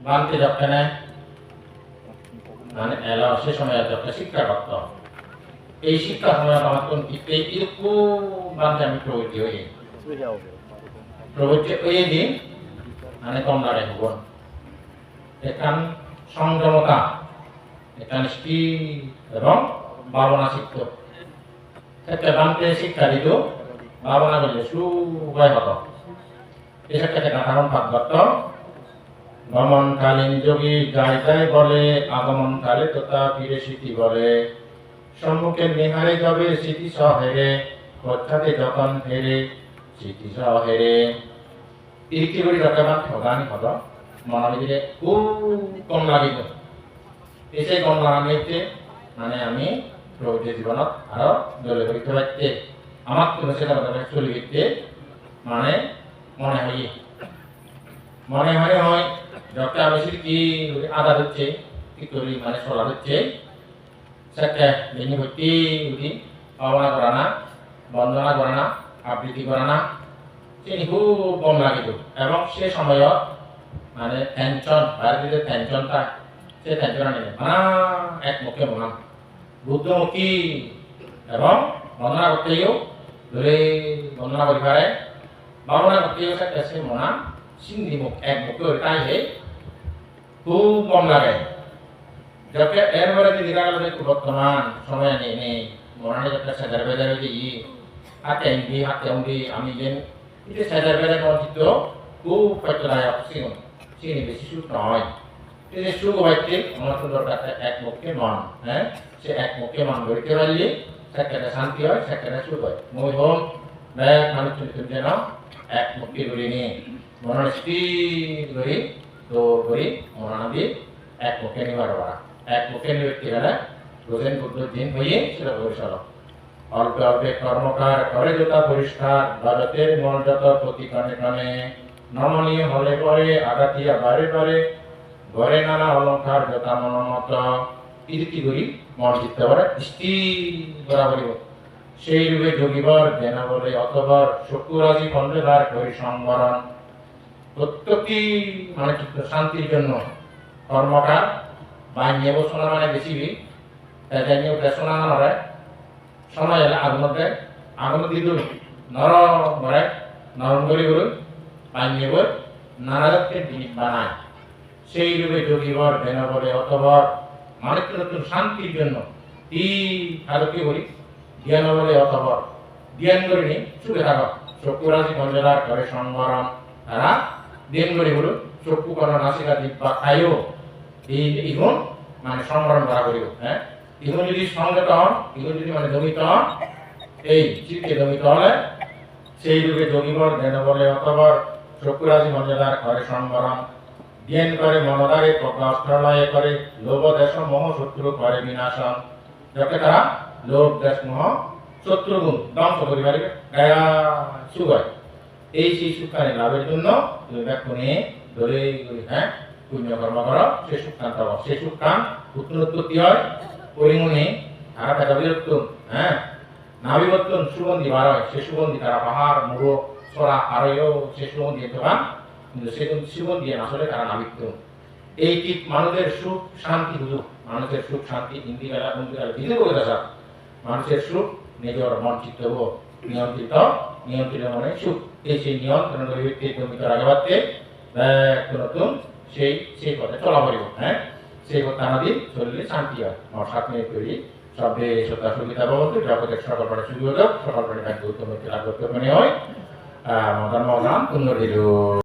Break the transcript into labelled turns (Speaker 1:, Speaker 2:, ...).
Speaker 1: বানতে যখন মানে এলা সে সময় যখন শিক্ষা করত এই শিক্ষা সময় আমার কোন দিতে এরকম বানতে আমি প্রবৃত্তি হই প্রবৃত্তি হয়ে দিন মানে কমলারে হবন এখান সংযমতা, এখানে স্থির এবং ভাবনা শিখত ক্ষেত্রে বানতে শিক্ষা দিত, ভাবনা করলে সুবাই হতো। এসব ক্ষেত্রে কাঠামন পাকবত ভ্রমণকালীন যোগী গাই গাই বলে, আগমনকালে তোতা ফিরে স্মৃতি বলে। সম্মুখে নিহারে যাবে স্মৃতি সহেরে পশ্চাতে যখন ফেরে স্মৃতি সহেরে। ইরিকি করে যতবার ঠগানি মনের ভিতরে খুব কম লাগিব এসে কম লাগাইতে মানে আমি প্রভৃতি জীবনত আরও দলে করিতে পারতে আমার কোনো সেটা চলে গেতে মানে মনে হয়। মনে হয় হয় যখন আমি কি আদা হচ্ছে কি করি মানে চলা হচ্ছে সেটা বেনি ভর্তি উঠি ভাবনা করা না বন্দনা করা না আবৃত্তি করা না তিনি খুব কম লাগিব এবং সে সময়ত মানে টেনশন বাইরে যে টেনশনটা সে টেনশন নেই মানা এক মুখে মনাম বুদ্ধমুখী এবং বন্দনা করতেও ধরে বন্দনা করি পারে ভাবনা করতেও সে মনাম সিন্ধি মুখ এক মুখে তাই হে খুব কম লাগে। যাকে এরপরে যদি দেখা গেল একটু বর্তমান সময় নেই নেই। মনে যাতে সাজার বেজার যে ই হাতে এমবি হাতে এমবি, আমি যেন itu sadar benar kalau itu ku percaya sing sini বেশি সুখ নয়। তিনি সুখ হইতে আমার সুন্দর কাছে এক মুখে মন হ্যাঁ? সে এক মুখে মন গড়িতে পারলে সেখানে শান্তি হয় সেখানে সুখ হয়। মই হোম ব্যাগ মানুষ তুমি তুমি যেন এক মুখে গড়ি নিয়ে মনের স্থির গড়ি তো গড়ি মনাদি এক মুখে নিবার করা। এক নিতে গেলে রোজেন বুদ্ধ দিন হয়ে সেটা ভবিষ্যৎ অল্পে অল্পে কর্মকার করে যথা পরিষ্কার ভারতের যত প্রতি কানে কানে। নমনীয় হলে পরে, আঘাতিয়া বারে বারে। ঘরে নানা অলঙ্কার যথা মনমত। ইতি করি জিততে পারে স্থির করা সেই রূপে যোগীবর যেন বলে অতবর শুক্রাজি খণ্ডেদার করি সংবরণ। প্রত্যেকটি মানে শান্তির জন্য কর্মকার বাহিনী বসনা মানে বেশি দেশনা নয় সময় এলে আগুনতে আগুন দি দিল নরম করে নরম করে গরু পাইনি বই নানা জাতের জিনিস বানায়। সেই রূপে যোগীবর দেন বলে অতবর মানুষ নতুন শান্তির জন্য ই আরও কি বলি? জ্ঞান বলে অতবর জ্ঞান করে নি সুখে থাকো। চক্ষুরাশি মঞ্জলার করে সংবরণ তারা করে বলুন চক্ষু কর নাসিকা দিব্যা খাইও। এই ইগুণ মানে সংবরণ করা করিব হ্যাঁ? ইগুণ যদি সংগত হন ইগুণ যদি মানে দমিত হন, এই চিত্তে দমিত হলে সেই যুগে যোগীবর জ্ঞান বলে অতবর চক্ষুরাশি মঞ্জলার করে সংবরণ। জ্ঞান করে মনদারে প্রকাশালয়ে করে, লোভ, দেশ, মোহ, শত্রু করে বিনাশন। যাকে তারা লোভ, দেশ, মোহ, শত্রু, গুণ, ধ্বংস করি গায়া সুখ হয় এই সুখানে লাভের জন্য ব্যাকুণে ধরে হ্যাঁ পুণ্য কর্ম করো। সে পাবো সে সুখান উৎপত্তি হয়? পরিমণি তারা টাকা বিরক্ত হ্যাঁ নাবিবর্তন সুগন্ধি বার হয়। সে সুগন্ধি তারা পাহাড় মুড়ো ছড়া আরও সে সুগন্ধি দোকান কিন্তু সে সুগন্ধি আসলে তারা নাবিত্ব এই কি মানুষের সুখ, শান্তি হুজুক মানুষের সুখ, শান্তি বন্ধু বেলা দিনে করে দেখা মানুষের সুখ, নিজের মন চিত্ত নিয়ন্ত্রিত নিয়ন্ত্রিত মানে সুখ। এই সেই নিয়ন্ত্রণ করে জমিত রাজাবাদকে নতুন সেই সেই পথে চলা পড়িব হ্যাঁ? সেই পথে আমাদের শরীরে শান্তি হয়। আমার সাত মিনিট তৈরি সবে সত্তা সুবিধা ভবন্তু জগতের সকল প্রাণী সুযোগ সকল প্রাণী কাজ উত্তম লাভ করতে মনে হয়। আমার মদান নাম দিল।